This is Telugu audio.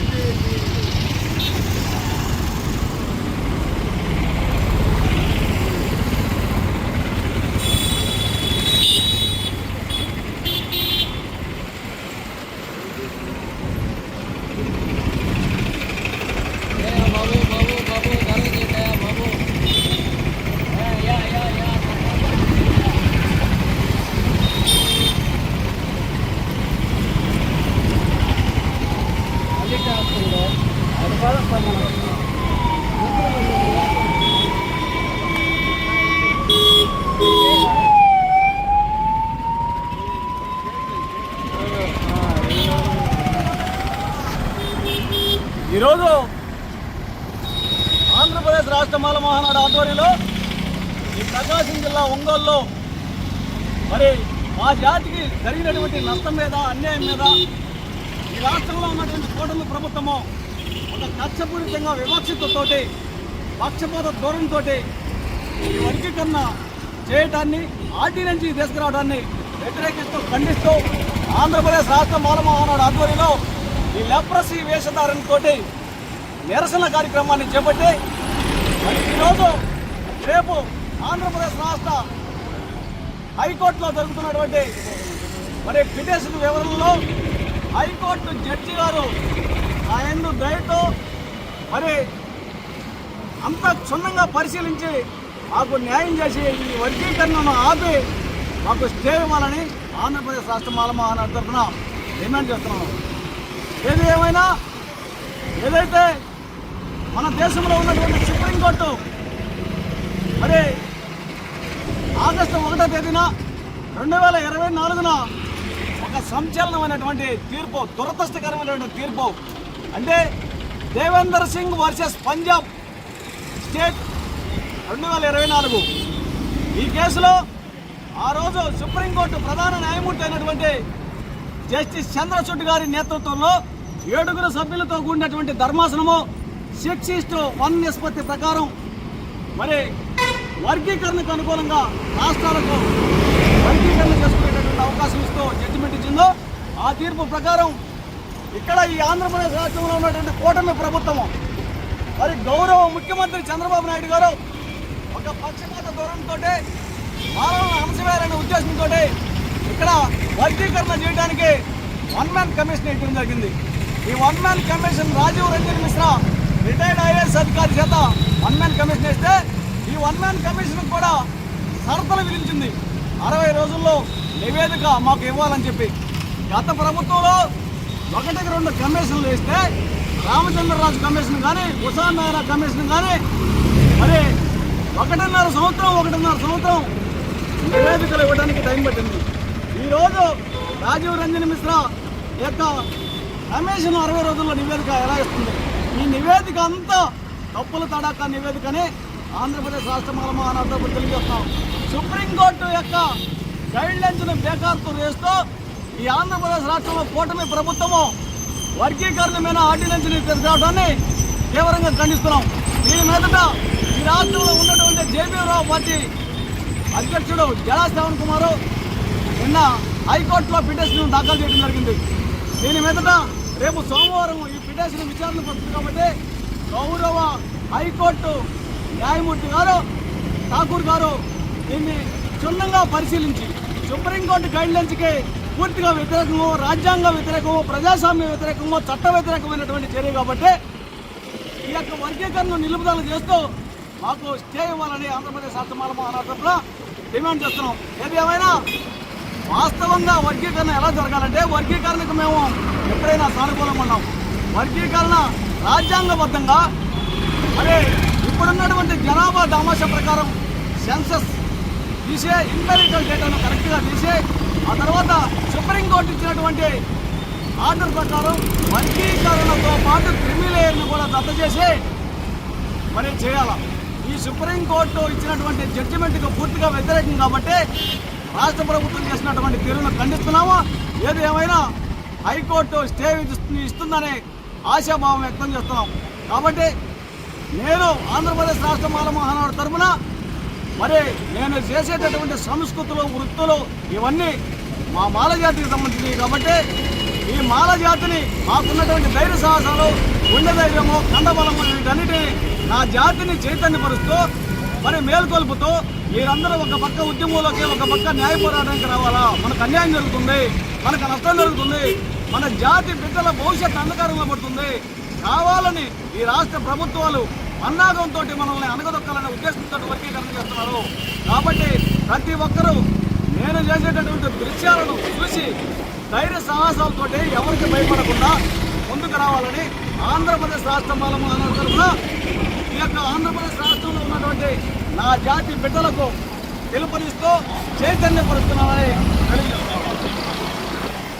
de, de, ఈరోజు ఆంధ్రప్రదేశ్ రాష్ట్ర మాల మహానాడు ఆధ్వర్యంలో ఈ ప్రకాశం జిల్లా ఒంగోలులో మరి మా జాతికి జరిగినటువంటి నష్టం మీద అన్యాయం మీద ఈ రాష్ట్రంలో ఉన్నటువంటి కూటమి ప్రభుత్వము ఒక కచ్చపూరితంగా వివక్షతతో పక్షపాత ధోరణితో ఈ వర్గీకరణ చేయటాన్ని ఆర్డినెన్స్ తీసుకురావడాన్ని వ్యతిరేకిస్తూ ఖండిస్తూ ఆంధ్రప్రదేశ్ రాష్ట్ర మాల మహానాడు ఆధ్వర్యంలో ఈ లెప్రసీ వేషధారణతో నిరసన కార్యక్రమాన్ని చేపట్టి మరి ఈరోజు రేపు ఆంధ్రప్రదేశ్ రాష్ట్ర హైకోర్టులో జరుగుతున్నటువంటి మరి పిటిషన్ వివరణలో హైకోర్టు జడ్జి గారు ఆయన దయతో మరి అంత క్షుణ్ణంగా పరిశీలించి మాకు న్యాయం చేసి ఈ వర్గీకరణను ఆపి మాకు స్టే ఇవ్వాలని ఆంధ్రప్రదేశ్ రాష్ట్ర మాల తరఫున డిమాండ్ చేస్తున్నాము. ఏది ఏమైనా ఏదైతే మన దేశంలో ఉన్నటువంటి సుప్రీంకోర్టు మరి ఆగస్టు ఒకటో తేదీన రెండు వేల ఇరవై నాలుగున ఒక సంచలనమైనటువంటి తీర్పు దురదృష్టకరమైనటువంటి తీర్పు. అంటే దేవేందర్ సింగ్ వర్సెస్ పంజాబ్ స్టేట్ రెండు వేల ఇరవై నాలుగు. ఈ కేసులో ఆ రోజు సుప్రీంకోర్టు ప్రధాన న్యాయమూర్తి అయినటువంటి జస్టిస్ చంద్రచూడ్ గారి నేతృత్వంలో ఏడుగురు సభ్యులతో కూడినటువంటి ధర్మాసనము సిక్స్ వన్ నిష్పత్తి ప్రకారం మరి వర్గీకరణకు అనుకూలంగా రాష్ట్రాలకు వర్గీకరణ చేసుకునేటటువంటి అవకాశం ఇస్తూ జడ్జిమెంట్ ఇచ్చిందో ఆ తీర్పు ప్రకారం ఇక్కడ ఈ ఆంధ్రప్రదేశ్ రాష్ట్రంలో ఉన్నటువంటి కూటమి ప్రభుత్వము మరి గౌరవ ముఖ్యమంత్రి చంద్రబాబు నాయుడు గారు ఒక పక్షపాత ధోరణితో మానవులను అంశవేయాలనే ఉద్దేశంతో ఇక్కడ వర్గీకరణ చేయడానికి వన్ మ్యాన్ కమిషన్ ఇవ్వడం జరిగింది. ఈ one man commission Rajiv Ranjan Mishra retired IAS అధికారి చేత వన్ మ్యాన్ కమిషన్ వేస్తే ఈ వన్ మ్యాన్ కమిషన్ కూడా షరతులు విధించింది. అరవై రోజుల్లో నివేదిక మాకు ఇవ్వాలని చెప్పి. గత ప్రభుత్వంలో ఒకటికి రెండు కమిషన్లు వేస్తే రామచంద్రరాజు కమిషన్ కానీ ఉషా నాయన కమిషన్ కానీ మరి ఒకటిన్నర సంవత్సరం ఒకటిన్నర సంవత్సరం నివేదికలు ఇవ్వడానికి టైం పట్టింది. ఈరోజు రాజీవ్ రంజన్ మిశ్రా యొక్క కమిషన్ అరవై రోజుల్లో నివేదిక ఎలా ఇస్తుంది? ఈ నివేదిక అంతా తప్పుల తడాక నివేదికని ఆంధ్రప్రదేశ్ రాష్ట్ర మాల తెలియజేస్తాం. సుప్రీంకోర్టు యొక్క గైడ్ లైన్స్ను బేకార్తో వేస్తూ ఈ ఆంధ్రప్రదేశ్ రాష్ట్రంలో కూటమి ప్రభుత్వము వర్గీకరణమైన ఆర్డినెన్స్ని తీసుకురావడాన్ని తీవ్రంగా ఖండిస్తున్నాం. దీని మీదట ఈ రాష్ట్రంలో ఉన్నటువంటి జేబీరావు పార్టీ అధ్యక్షుడు జలా శ్రవణ్ కుమారు నిన్న హైకోర్టులో పిటిషన్ దాఖలు చేయడం జరిగింది. దీని మీదట రేపు సోమవారం ఈ పిటిషన్ విచారణ పడుతుంది కాబట్టి గౌరవ హైకోర్టు న్యాయమూర్తి గారు ఠాకూర్ గారు దీన్ని క్షుణ్ణంగా పరిశీలించి సుప్రీంకోర్టు గైడ్లైన్స్కి పూర్తిగా వ్యతిరేకమో రాజ్యాంగ వ్యతిరేకమో ప్రజాస్వామ్య వ్యతిరేకమో చట్ట వ్యతిరేకమైనటువంటి చర్య కాబట్టి ఈ యొక్క వర్గీకరణను నిలుపుదల చేస్తూ మాకు స్టే ఇవ్వాలని ఆంధ్రప్రదేశ్ అర్థమాల మహారాష్ట్ర డిమాండ్ చేస్తున్నాం. ఏది ఏమైనా వాస్తవంగా వర్గీకరణ ఎలా జరగాలంటే వర్గీకరణకు మేము ఎప్పుడైనా సానుకూలంగా ఉన్నాం వర్గీకరణ రాజ్యాంగబద్ధంగా మరి ఇప్పుడున్నటువంటి జనాభా దామాష ప్రకారం సెన్సస్ తీసే ఇంపెరికల్ డేటాను కరెక్ట్గా తీసే ఆ తర్వాత సుప్రీంకోర్టు ఇచ్చినటువంటి ఆర్డర్ ప్రకారం వర్గీకరణతో పాటు క్రిమిలేయర్ను కూడా దత్త చేసి మరి చేయాల? ఈ సుప్రీంకోర్టు ఇచ్చినటువంటి జడ్జిమెంట్కి పూర్తిగా వ్యతిరేకం కాబట్టి రాష్ట్ర ప్రభుత్వం చేసినటువంటి తీరును ఖండిస్తున్నాము? ఏది ఏమైనా హైకోర్టు స్టే విధిస్తుంది ఇస్తుందనే ఆశాభావం వ్యక్తం చేస్తున్నాం. కాబట్టి నేను ఆంధ్రప్రదేశ్ రాష్ట్ర మాల మహానాడు తరఫున మరి నేను చేసేటటువంటి సంస్కృతులు వృత్తులు ఇవన్నీ మా మాల జాతికి సంబంధించినవి కాబట్టి ఈ మాల జాతిని మాకున్నటువంటి ధైర్య సాహసాలు గుండె ధైర్యము కండబలము వీటన్నిటిని నా జాతిని చైతన్యపరుస్తూ మరి మేల్కొల్పుతూ మీరందరూ ఒక పక్క ఉద్యమంలోకి ఒక పక్క న్యాయ పోరాటానికి రావాలా? మనకు అన్యాయం జరుగుతుంది మనకు నష్టం జరుగుతుంది మన జాతి బిడ్డల భవిష్యత్తు అంధకారంలో పడుతుంది. కావాలని ఈ రాష్ట్ర ప్రభుత్వాలు అన్నాగంతో మనల్ని అనగదొక్కాలనే ఉద్దేశంతో వర్గీకరణ చేస్తున్నారు. కాబట్టి ప్రతి ఒక్కరూ నేను చేసేటటువంటి దృశ్యాలను చూసి ధైర్య సాహసాలతో ఎవరికి భయపడకుండా ముందుకు రావాలని ఆంధ్రప్రదేశ్ రాష్ట్ర మాల యొక్క ఆంధ్రప్రదేశ్ రాష్ట్రంలో ఉన్నటువంటి నా జాతి బిడ్డలకు తెలుపనిస్తూ చైతన్యపరుస్తున్నామని తెలియజేస్తున్నాను.